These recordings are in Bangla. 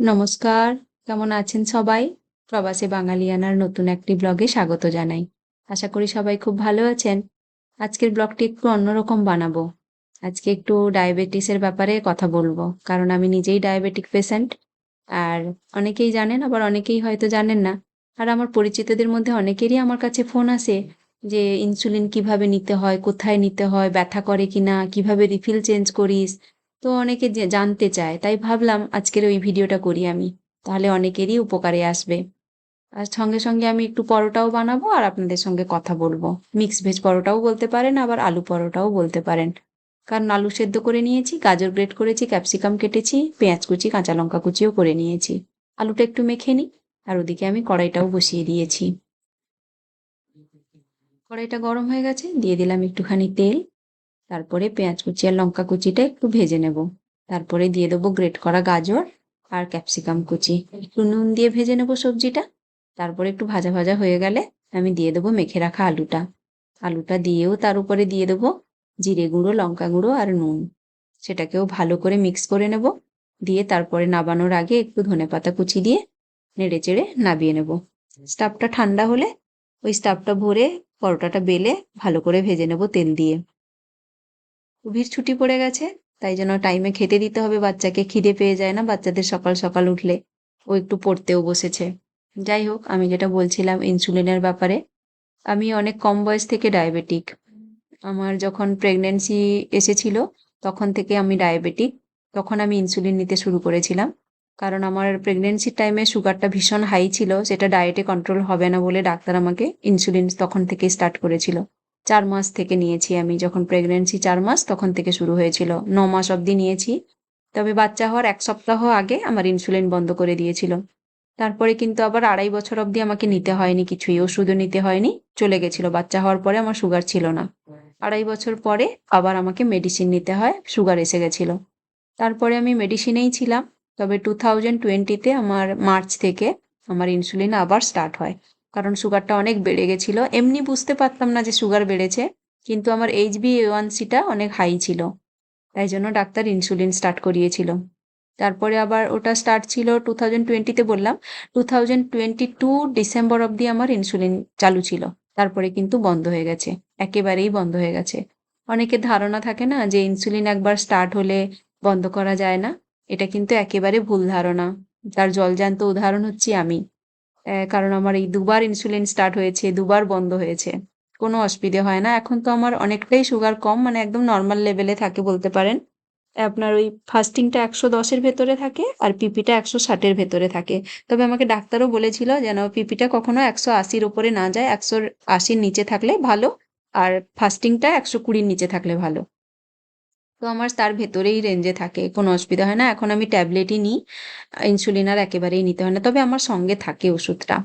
নমস্কার, কেমন আছেন সবাই? প্রবাসী বাঙালিয়ানার নতুন একটি ব্লগে স্বাগত জানাই। আশা করি সবাই খুব ভালো আছেন। আজকের ব্লগটি একটু অন্যরকম বানাবো। আজকে একটু ডায়াবেটিসের ব্যাপারে কথা বলব, কারণ আমি নিজেই ডায়াবেটিক পেশেন্ট। আর অনেকেই জানেন, আবার অনেকেই হয়তো জানেন না। আর আমার পরিচিতদের মধ্যে অনেকেরই আমার কাছে ফোন আসে যে, ইনসুলিন কীভাবে নিতে হয়? কোথায় নিতে হয়? ব্যথা করে কিনা? কীভাবে রিফিল চেঞ্জ করিস? তো অনেকে জানতে চায়। তাই ভাবলাম আজকের ওই ভিডিওটা করি আমি। তাহলে অনেকেরই উপকারে আসবে। আর সঙ্গে সঙ্গে আমি একটু পরোটাও বানাবো আর আপনাদের সঙ্গে কথা বলব। মিক্স ভেজ পরোটাও বলতে পারেন, আবার আলু পরোটাও বলতে পারেন। কারণ আলু সেদ্ধ করে নিয়েছি, গাজর গ্রেট করেছি, ক্যাপসিকাম কেটেছি, পেঁয়াজ কুচি, কাঁচা লঙ্কা কুচিও করে নিয়েছি। আলুটা একটু মেখে নিই, আর ওদিকে আমি কড়াইটাও বসিয়ে দিয়েছি। কড়াইটা গরম হয়ে গেছে, দিয়ে দিলাম একটুখানি তেল। তারপরে পেঁয়াজ কুচি আর লঙ্কা কুচিটা একটু ভেজে নেব। তারপরে দিয়ে দেবো গ্রেট করা গাজর আর ক্যাপসিকাম কুচি। একটু নুন দিয়ে ভেজে নেব সবজিটা। তারপরে একটু ভাজা ভাজা হয়ে গেলে আমি দিয়ে দেবো মেখে রাখা আলুটা। আলুটা দিয়েও তার উপরে দিয়ে দেবো জিরে গুঁড়ো, লঙ্কা গুঁড়ো আর নুন। সেটাকেও ভালো করে মিক্স করে নেব। দিয়ে তারপরে নাবানোর আগে একটু ধনেপাতা কুচি দিয়ে নেড়ে চেড়ে নাবিয়ে নেব। স্টাফটা ঠান্ডা হলে ওই স্টাফটা ভরে পরোটাটা বেলে ভালো করে ভেজে নেব তেল দিয়ে। গভীর ছুটি পড়ে গেছে, তাই জন্য টাইমে খেতে দিতে হবে, বাচ্চাকে খিদে পেয়ে যায় না, বাচ্চাদের সকাল সকাল উঠলে ও একটু পড়তেও বসেছে। যাই হোক, আমি যেটা বলছিলাম ইনসুলিনের ব্যাপারে, আমি অনেক কম বয়স থেকে ডায়াবেটিক আমার যখন প্রেগনেন্সি এসেছিল, তখন থেকে আমি ডায়াবেটিক তখন আমি ইনসুলিন নিতে শুরু করেছিলাম। কারণ আমার প্রেগনেন্সির টাইমে সুগারটা ভীষণ হাই ছিল, সেটা ডায়েটে কন্ট্রোল হবে না বলে ডাক্তার আমাকে ইনসুলিন তখন থেকে স্টার্ট করেছিল। চার মাস থেকে নিয়েছি আমি। যখন প্রেগনেন্সি চার মাস, তখন থেকে শুরু হয়েছিল। ন মাস অবধি নিয়েছি। তবে বাচ্চা হওয়ার এক সপ্তাহ আগে আমার ইনসুলিন বন্ধ করে দিয়েছিল। তারপরে কিন্তু আবার আড়াই বছর অবধি আমাকে নিতে হয়নি কিছুই, ওষুধও নিতে হয়নি, চলে গেছিল। বাচ্চা হওয়ার পরে আমার সুগার ছিল না। আড়াই বছর পরে আবার আমাকে মেডিসিন নিতে হয় সুগার এসে গেছিল। তারপরে আমি মেডিসিনেই ছিলাম। তবে টু থাউজেন্ড টোয়েন্টিতে আমার মার্চ থেকে আমার ইনসুলিন আবার স্টার্ট হয়। কারণ সুগারটা অনেক বেড়ে গেছিল। এমনি বুঝতে পারতাম না যে সুগার বেড়েছে, কিন্তু আমার এইচ বি ওয়ান সিটা অনেক হাই ছিল। তাই জন্য ডাক্তার ইনসুলিন স্টার্ট করিয়েছিল। তারপরে আবার ওটা স্টার্ট ছিল টু থাউজেন্ড টোয়েন্টিতে বললাম। Two thousand twenty two December অবধি আমার ইনসুলিন চালু ছিল। তারপরে কিন্তু বন্ধ হয়ে গেছে। একেবারেই বন্ধ হয়ে গেছে। অনেকের ধারণা থাকে না যে ইনসুলিন একবার স্টার্ট হলে বন্ধ করা যায় না। এটা কিন্তু একেবারে ভুল ধারণা। তার জলজান্ত উদাহরণ হচ্ছি আমি। কারণ আমার এই দুবার ইনসুলিন স্টার্ট হয়েছে, দুবার বন্ধ হয়েছে। কোনো অসুবিধে হয় না। এখন তো আমার অনেকটাই সুগার কম মানে একদম নর্মাল লেভেলে থাকে বলতে পারেন। আপনার ওই ফাস্টিংটা একশো দশের ভেতরে থাকে আর পিপিটা একশো ষাটের ভেতরে থাকে। তবে আমাকে ডাক্তারও বলেছিল যেন পিপিটা কখনো একশো আশির ওপরে না যায় একশো আশির নিচে থাকলে ভালো, আর ফাস্টিংটা একশো কুড়ির নিচে থাকলে ভালো। তো আমার তার ভেতরেই রেঞ্জে থাকে, কোনো অসুবিধা হয় না। এখন আমি ট্যাবলেটই নিই ইনসুলিন আর একেবারেই নিতে হয় না। তবে আমার সঙ্গে থাকে ওষুধটা।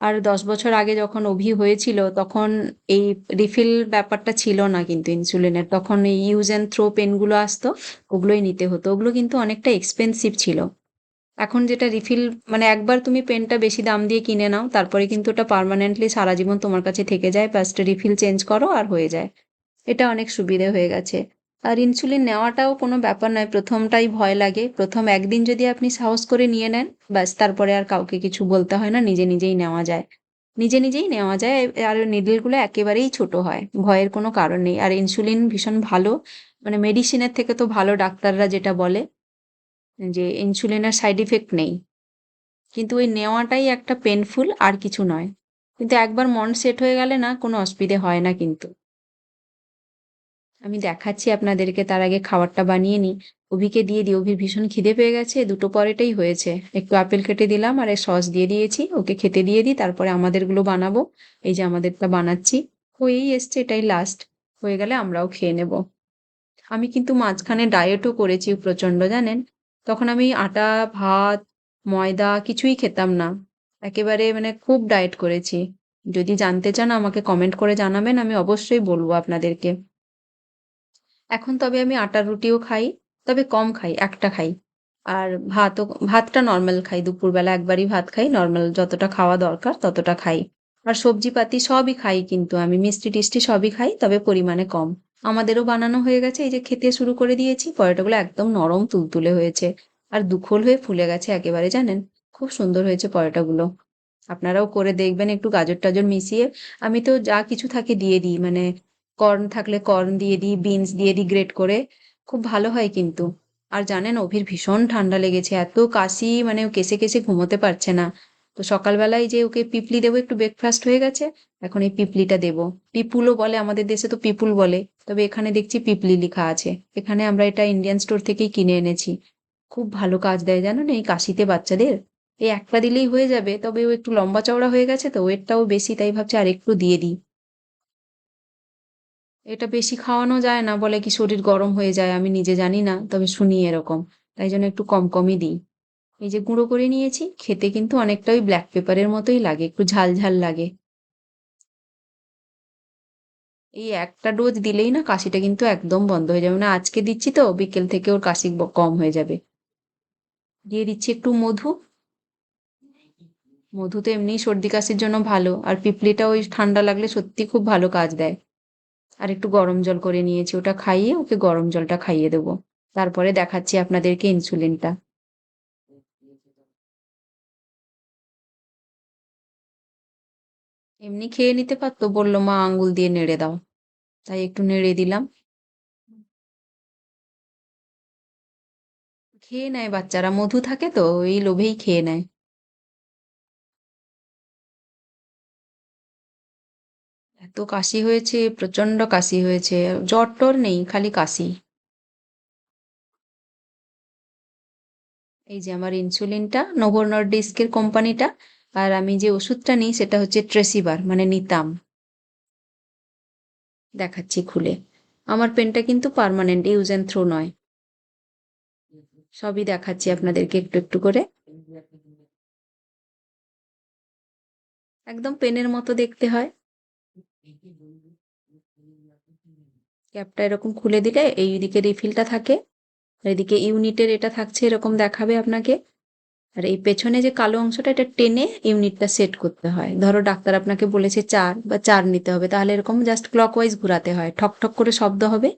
আর দশ বছর আগে যখন অভি হয়েছিল, তখন এই রিফিল ব্যাপারটা ছিল না কিন্তু ইনসুলিনের তখন এই ইউজ অ্যান্ড থ্রো পেনগুলো আসতো, ওগুলোই নিতে হতো। ওগুলো কিন্তু অনেকটা এক্সপেন্সিভ ছিল। এখন যেটা রিফিল মানে একবার তুমি পেনটা বেশি দাম দিয়ে কিনে নাও, তারপরে কিন্তু ওটা পার্মানেন্টলি সারা জীবন তোমার কাছে থেকে যায়। ফার্স্ট রিফিল চেঞ্জ করো আর হয়ে যায়। এটা অনেক সুবিধে হয়ে গেছে। আর ইনসুলিন নেওয়াটাও কোনো ব্যাপার নয়, প্রথমটাই ভয় লাগে। প্রথম একদিন যদি আপনি সাহস করে নিয়ে নেন, ব্যাস, তারপরে আর কাউকে কিছু বলতে হয় না, নিজে নিজেই নেওয়া যায়। নিজে নিজেই নেওয়া যায়, আর নিডলগুলো একেবারেই ছোট হয়, ভয়ের কোনো কারণ নেই। আর ইনসুলিন ভীষণ ভালো মানে মেডিসিনের থেকে তো ভালো ডাক্তাররা যেটা বলে, যে ইনসুলিনের সাইড ইফেক্ট নেই। কিন্তু ওই নেওয়াটাই একটা পেনফুল আর কিছু নয়। কিন্তু একবার মন সেট হয়ে গেলে না, কোনো অসুবিধে হয় না কিন্তু। আমি দেখাচ্ছি আপনাদেরকে, তার আগে খাবারটা বানিয়ে নিই। অভিকে দিয়ে দিই, অভির ভীষণ খিদে পেয়ে গেছে, দুটো পরেটাই হয়েছে। একটু আপেল কেটে দিলাম আর সস দিয়ে দিয়েছি, ওকে খেতে দিয়ে দিই, তারপরে আমাদেরগুলো বানাবো। এই যে আমাদেরটা বানাচ্ছি, হয়েই এসছে এটাই লাস্ট হয়ে গেলে আমরাও খেয়ে নেব। আমি কিন্তু মাঝখানে ডায়েটও করেছি প্রচণ্ড, জানেন? তখন আমি আটা, ভাত, ময়দা কিছুই খেতাম না। একেবারে মানে খুব ডায়েট করেছি। যদি জানতে চান আমাকে কমেন্ট করে জানাবেন, আমি অবশ্যই বলব আপনাদেরকে। এখন তবে আমি আটার রুটিও খাই, তবে কম খাই, একটা খাই। আর ভাতও, ভাতটা নর্মাল খাই, দুপুরবেলা একবারই ভাত খাই নর্মাল যতটা খাওয়া দরকার ততটা খাই। আর সবজিপাতি সবই খাই কিন্তু, আমি মিষ্টি টিষ্টি সবই খাই, তবে পরিমাণে কম। আমাদেরও বানানো হয়ে গেছে, এই যে খেতে শুরু করে দিয়েছি, পরোটাগুলো একদম নরম তুলতুলে হয়েছে। আর দুখোল হয়ে ফুলে গেছে একেবারে, জানেন? খুব সুন্দর হয়েছে পরোটাগুলো। আপনারাও করে দেখবেন, একটু গাজর টাজর মিশিয়ে। আমি তো যা কিছু থাকে দিয়ে দিই মানে কর্ন থাকলে কর্ন দিয়ে দিই বিনস দিয়ে দিই গ্রেট করে, খুব ভালো হয় কিন্তু। আর জানেন, অভির ভীষণ ঠান্ডা লেগেছে, এত কাশি মানে ও কেসে কেসে ঘুমোতে পারছে না। তো সকালবেলায় যে ওকে পিপলি দেবো, একটু ব্রেকফাস্ট হয়ে গেছে, এখন এই পিপলিটা দেবো। পিপুলও বলে, আমাদের দেশে তো পিপুল বলে, তবে এখানে দেখছি পিপলি লেখা আছে। এখানে আমরা এটা ইন্ডিয়ান স্টোর থেকেই কিনে এনেছি। খুব ভালো কাজ দেয় জানো না এই কাশিতে বাচ্চাদের। এই একটা দিলেই হয়ে যাবে, তবে ও একটু লম্বা চওড়া হয়ে গেছে, তো ওয়েটটাও বেশি, তাই ভাবছি আর একটু দিয়ে দিই। এটা বেশি খাওয়ানো যায় না বলে কি শরীর গরম হয়ে যায় আমি নিজে জানি না, তবে শুনি এরকম। তাই জন্য একটু কম কমই দিই। এই যে গুঁড়ো করে নিয়েছি, খেতে কিন্তু অনেকটা ওই ব্ল্যাক পেপারের মতোই লাগে, একটু ঝাল ঝাল লাগে। এই একটা ডোজ দিলেই না কাশিটা কিন্তু একদম বন্ধ হয়ে যাবে। না আজকে দিচ্ছি তো, বিকেল থেকে ওর কাশি কম হয়ে যাবে। দিয়ে দিচ্ছি একটু মধু। মধু তো এমনিই সর্দি কাশির জন্য ভালো, আর পিপলিটা ওই ঠান্ডা লাগলে সত্যি খুব ভালো কাজ দেয়। আর একটু গরম জল করে নিয়েছি, ওটা খাইয়ে ওকে গরম জলটা খাইয়ে দেবো। তারপরে দেখাচ্ছি আপনাদেরকে ইনসুলিনটা। এমনি খেয়ে নিতে পারতো, বলল, মা আঙ্গুল দিয়ে নেড়ে দাও। তাই একটু নেড়ে দিলাম। খেয়ে নেয় বাচ্চারা, মধু থাকে তো এই লোভেই খেয়ে নেয়। এত কাশি হয়েছে প্রচণ্ড কাশি হয়েছে। জ্বর টর নেই, খালি কাশি। এই যে আমার ইনসুলিনটা নোভো নর্ডিস্কের কোম্পানিটা আর আমি যে ওষুধটা নিই সেটা হচ্ছে ট্রেসিবার মানে নিতাম। দেখাচ্ছি খুলে। আমার পেনটা কিন্তু পার্মানেন্ট ইউজ অ্যান্ড থ্রো নয়। সবই দেখাচ্ছি আপনাদেরকে একটু একটু করে। একদম পেনের মতো দেখতে হয়। ক্যাপটা এরকম খুলে দিলে এই দিকে রিফিলটা থাকে, আর এদিকে ইউনিটের এটা থাকছে এরকম দেখাবে আপনাকে। আর এই পেছনে যে কালো অংশটা, এটা টেনে ইউনিটটা সেট করতে হয়। ধরো ডাক্তার আপনাকে বলেছে চার বা চার নিতে হবে, তাহলে এরকম জাস্ট ক্লকওয়াইজ ঘোরাতে হয়। ঠক ঠক করে শব্দ হবে,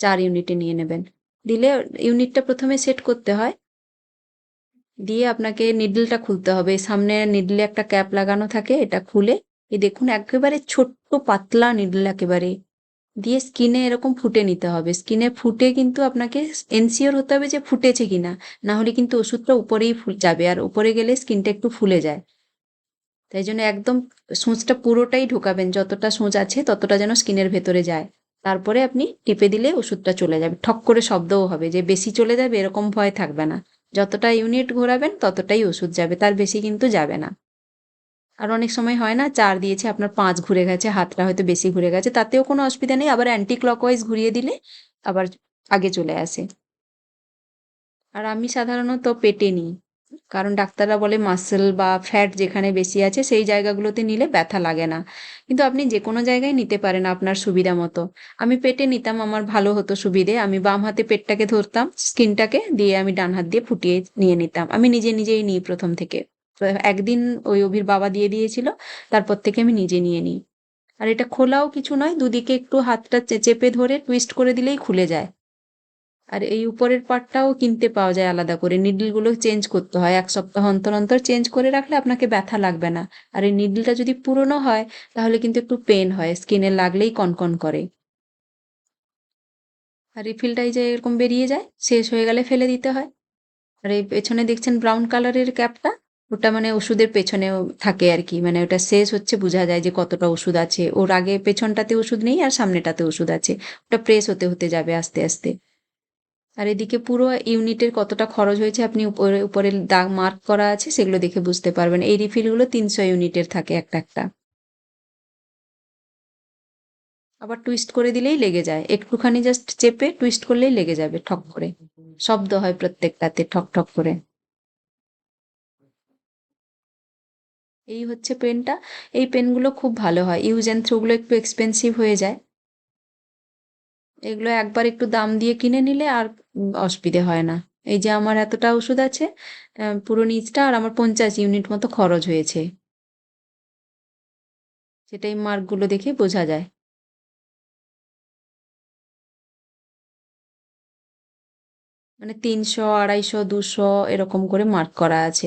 চার ইউনিটে নিয়ে নেবেন। দিলে ইউনিটটা প্রথমে সেট করতে হয়, দিয়ে আপনাকে নিডলটা খুলতে হবে। সামনে নিডলে একটা ক্যাপ লাগানো থাকে, এটা খুলে এই দেখুন, একেবারে ছোট্ট, পাতলা নিডল একেবারে। দিয়ে স্কিনে এরকম ফুটে নিতে হবে। স্কিনে ফুটে কিন্তু আপনাকে এনসিওর হতে হবে যে ফুটেছে কিনা। না হলে কিন্তু ওষুধটা উপরেই ফুল যাবে আর উপরে গেলে স্কিনটা একটু ফুলে যায়। তাই জন্য একদম সূঁচটা পুরোটাই ঢোকাবেন। যতটা সূঁচ আছে ততটা যেন স্কিনের ভেতরে যায়। তারপরে আপনি টিপে দিলে ওষুধটা চলে যাবে। ঠক করে শব্দও হবে যে বেশি চলে যাবে এরকম ভয় থাকবে না। যতটা ইউনিট ঘোরাবেন ততটাই ওষুধ যাবে। তার বেশি কিন্তু যাবে না। আর অনেক সময় হয় না, চার দিয়েছে, আপনার পাঁচ ঘুরে গেছে, হাতটা হয়তো বেশি ঘুরে গেছে, তাতেও কোনো অসুবিধা নেই, আবার অ্যান্টি ক্লকওয়াইজ ঘুরিয়ে দিলে আবার আগে চলে আসে। আর আমি সাধারণত পেটে নিই, কারণ ডাক্তাররা বলে মাসেল বা ফ্যাট যেখানে বেশি আছে, সেই জায়গাগুলোতে নিলে ব্যথা লাগে না। কিন্তু আপনি যে কোনো জায়গায় নিতে পারেন আপনার সুবিধা মতো। আমি পেটে নিতাম, আমার ভালো হতো সুবিধে, আমি বাম হাতে পেটটাকে ধরতাম স্কিনটাকে দিয়ে আমি ডান হাত দিয়ে ফুটিয়ে নিয়ে নিতাম। আমি নিজে নিজেই নিই প্রথম থেকে। একদিন ওই অভির বাবা দিয়ে দিয়েছিল, তারপর থেকে আমি নিজে নিয়ে নিই। আর এটা খোলাও কিছু নয়, দুদিকে একটু হাতটা চেপে ধরে টুইস্ট করে দিলেই খুলে যায়। আর এই উপরের পার্টটাও কিনতে পাওয়া যায় আলাদা করে নিডলগুলো চেঞ্জ করতে হয়। এক সপ্তাহ অন্তর অন্তর চেঞ্জ করে রাখলে আপনাকে ব্যথা লাগবে না। আর এই নিডলটা যদি পুরনো হয়, তাহলে কিন্তু একটু পেন হয় স্কিনে লাগলেই কনকন করে। আর রিফিলটাই যে এরকম বেরিয়ে যায়, শেষ হয়ে গেলে ফেলে দিতে হয়। আর এই পেছনে দেখছেন ব্রাউন কালারের ক্যাপটা ওটা মানে ওষুধের পেছনেও থাকে আর কি। মানে ওটা শেষ হচ্ছে, বোঝা যায় যে কতটা ওষুধ আছে। ওর আগে পেছনটাতে ওষুধ নেই আর সামনেটাতে ওষুধ আছে। ওটা প্রেস হতে হতে যাবে আস্তে আস্তে। আর এদিকে পুরো ইউনিটের কতটা খরচ হয়েছে আপনি উপরে উপরে দাগ মার্ক করা আছে সেগুলো দেখে বুঝতে পারবেন। এই রিফিলগুলো তিনশো ইউনিটের থাকে একটা একটা। আবার টুইস্ট করে দিলেই লেগে যায়। একটুখানি জাস্ট চেপে টুইস্ট করলেই লেগে যাবে ঠক করে। শব্দ হয় প্রত্যেকটাতে ঠক ঠক করে। এই হচ্ছে পেনটা। এই পেনগুলো খুব ভালো হয়। ইউজ অ্যান্ড থ্রুগুলো একটু এক্সপেন্সিভ হয়ে যায়। এগুলো একবার একটু দাম দিয়ে কিনে নিলে আর অসুবিধে হয় না। এই যে আমার এতটা ওষুধ আছে পুরো নিচটা আর আমার পঞ্চাশ ইউনিট মতো খরচ হয়েছে। সেটাই মার্কগুলো দেখে বোঝা যায়। মানে তিনশো, আড়াইশো, দুশো এরকম করে মার্ক করা আছে।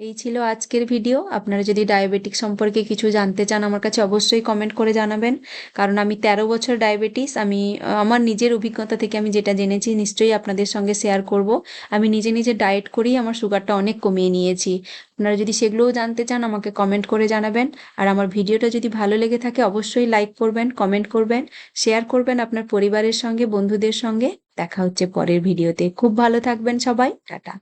এই ছিল আজকের ভিডিও আপনারা যদি ডায়াবেটিক সম্পর্কে কিছু জানতে চান, আমার কাছে অবশ্যই কমেন্ট করে জানাবেন। কারণ আমি তেরো বছর ডায়াবেটিস আমি, আমার নিজের অভিজ্ঞতা থেকে আমি যেটা জেনেছি, নিশ্চয়ই আপনাদের সঙ্গে শেয়ার করব। আমি নিজে নিজে ডায়েট করেই আমার সুগারটা অনেক কমিয়ে নিয়েছি। আপনারা যদি সেগুলোও জানতে চান, আমাকে কমেন্ট করে জানাবেন। আর আমার ভিডিওটা যদি ভালো লেগে থাকে, অবশ্যই লাইক করবেন কমেন্ট করবেন শেয়ার করবেন আপনার পরিবারের সঙ্গে, বন্ধুদের সঙ্গে। দেখা হচ্ছে পরের ভিডিওতে খুব ভালো থাকবেন সবাই। টাটা।